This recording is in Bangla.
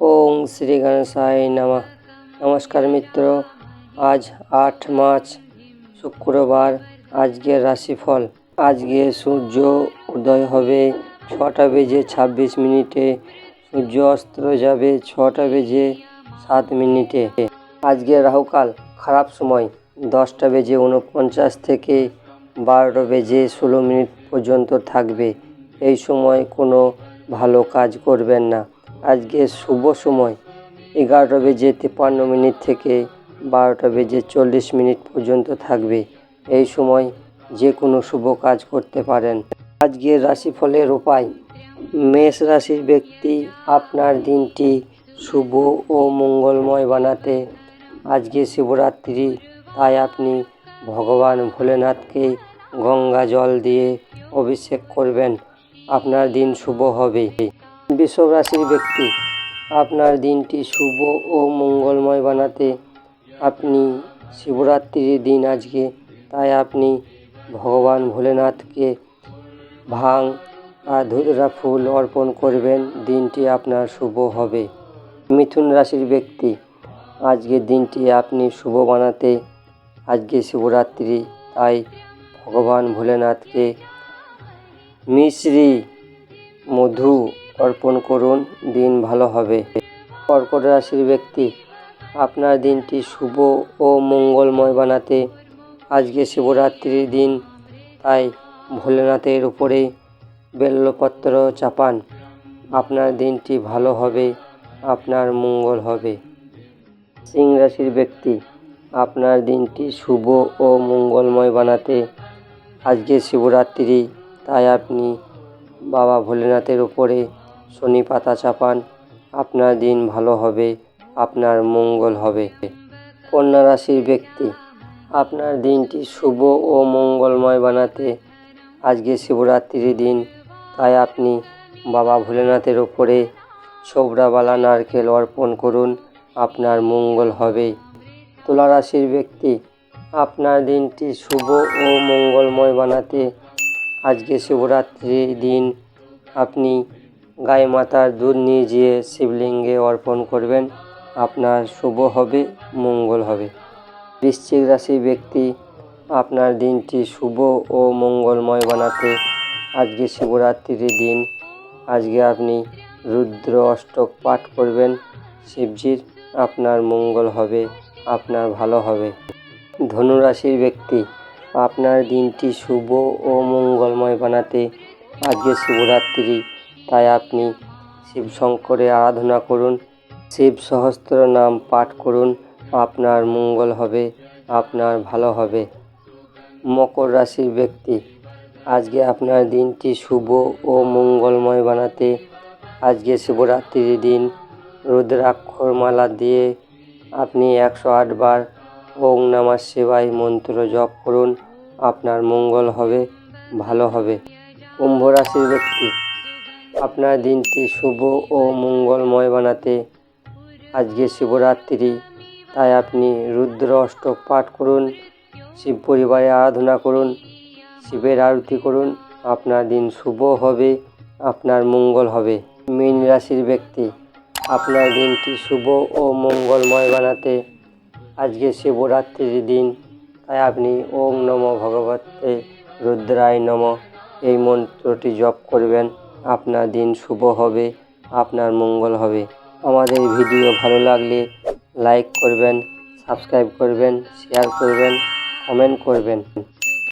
ওং শ্রী গণেশায় নমঃ। নমস্কার মিত্র, আজ আট মার্চ, শুক্রবার, আজকের রাশিফল। আজকে সূর্য উদয় হবে ছটা বেজে ছাব্বিশ মিনিটে। সূর্য অস্ত যাবে ছটা বেজে সাত মিনিটে। আজকে রাহুকাল, খারাপ সময়, দশটা বেজে উনপঞ্চাশ থেকে বারোটা বেজে ষোলো মিনিট পর্যন্ত থাকবে। এই সময় কোনো ভালো কাজ করবেন না। আজকে শুভ সময়। এগারোটা বেজে তিপ্পান্ন মিনিট থেকে বারোটা বেজে চল্লিশ মিনিট পর্যন্ত থাকবে। এই সময় যে কোনো শুভ কাজ করতে পারেন। আজকের রাশিফলের উপায়। মেষ রাশির ব্যক্তি আপনার দিনটি শুভ ও মঙ্গলময় বানাতে আজকে শিবরাত্রি, তাই আপনি ভগবান ভোলেনাথকে গঙ্গা জল দিয়ে অভিষেক করবেন। আপনার দিন শুভ হবে। রাশির ব্যক্তি, আপনার দিনটি শুভ ও মঙ্গলময় বানাতে আপনি শিবরাত্রির দিন আজকে। তাই আপনি ভগবান ভোলেনাথকে ভাং আর ধুতরা ফুল অর্পণ করবেন। দিনটি আপনার শুভ হবে। মিথুন রাশির ব্যক্তি আজকের দিনটি আপনি শুভ বানাতে আজকে শিবরাত্রি। তাই ভগবান ভোলেনাথকে মিশ্রি, মধু অর্পণ করুন, দিন ভালো হবে। কর্কট রাশির ব্যক্তি, আপনার দিনটি শুভ ও মঙ্গলময় বানাতে। আজকে শিবরাত্রির দিন, তাই ভোলেনাথের উপরে বেল্লপত্র চাপান। আপনার দিনটি ভালো হবে, আপনার মঙ্গল হবে। সিং রাশির ব্যক্তি, আপনার দিনটি শুভ ও মঙ্গলময় বানাতে। আজকে শিবরাত্রি তাই আপনি বাবা ভোলেনাথের উপরে শনি পাতা চাপান, আপনার দিন ভালো হবে, আপনার মঙ্গল হবে। কন্যা রাশির ব্যক্তি, আপনার দিনটি শুভ ও মঙ্গলময় বানাতে আজকে শিবরাত্রির দিন, তাই আপনি বাবা ভোলেনাথের ওপরে ছোবড়াবালা নারকেল অর্পণ করুন, আপনার মঙ্গল হবে। তুলা রাশির ব্যক্তি, আপনার দিনটি শুভ ও মঙ্গলময় বানাতে আজকে শিবরাত্রির দিন আপনি গায়ে মাতার দুধ নিয়ে যেয়ে শিবলিঙ্গে অর্পণ করবেন। আপনার শুভ হবে, মঙ্গল হবে। বৃশ্চিক রাশির ব্যক্তি, আপনার দিনটি শুভ ও মঙ্গলময় বানাতে আজকে শিবরাত্রির দিন। আজকে আপনি রুদ্র অষ্টক পাঠ করবেন। শিবজির, আপনার মঙ্গল হবে, আপনার ভালো হবে। ধনুরাশির ব্যক্তি, আপনার দিনটি শুভ ও মঙ্গলময় বানাতে আজকে শিবরাত্রি তাই আপনি শিব শঙ্করের আরাধনা করুন, শিব সহস্র নাম পাঠ করুন, আপনার মঙ্গল হবে, আপনার ভালো হবে। মকর রাশির ব্যক্তি, আজকে আপনার দিনটি শুভ ও মঙ্গলময় বানাতে, আজকে শিবরাত্রির দিন, রুদ্রাক্ষর মালা দিয়ে আপনি একশো আটবার ওং নমঃ শিবায় মন্ত্র জপ করুন, আপনার মঙ্গল হবে, ভালো হবে। কুম্ভ রাশির ব্যক্তি আপনার দিনটি শুভ ও মঙ্গলময় বানাতে। আজকে শিবরাত্রি তাই আপনি রুদ্র অষ্টক পাঠ করুন, শিব পরিবারে আরাধনা করুন, শিবের আরতি করুন। আপনার দিন শুভ হবে, আপনার মঙ্গল হবে। মীন রাশির ব্যক্তি, আপনার দিনটি শুভ ও মঙ্গলময় বানাতে। আজকে শিবরাত্রির দিন। তাই আপনি ওম নম ভগবতে রুদ্রায় নম। এই মন্ত্রটি জপ করবেন। আপনার দিন শুভ হবে, আপনার মঙ্গল হবে। আমাদের ভিডিও ভালো লাগলে লাইক করবেন সাবস্ক্রাইব করবেন শেয়ার করবেন কমেন্ট করবেন।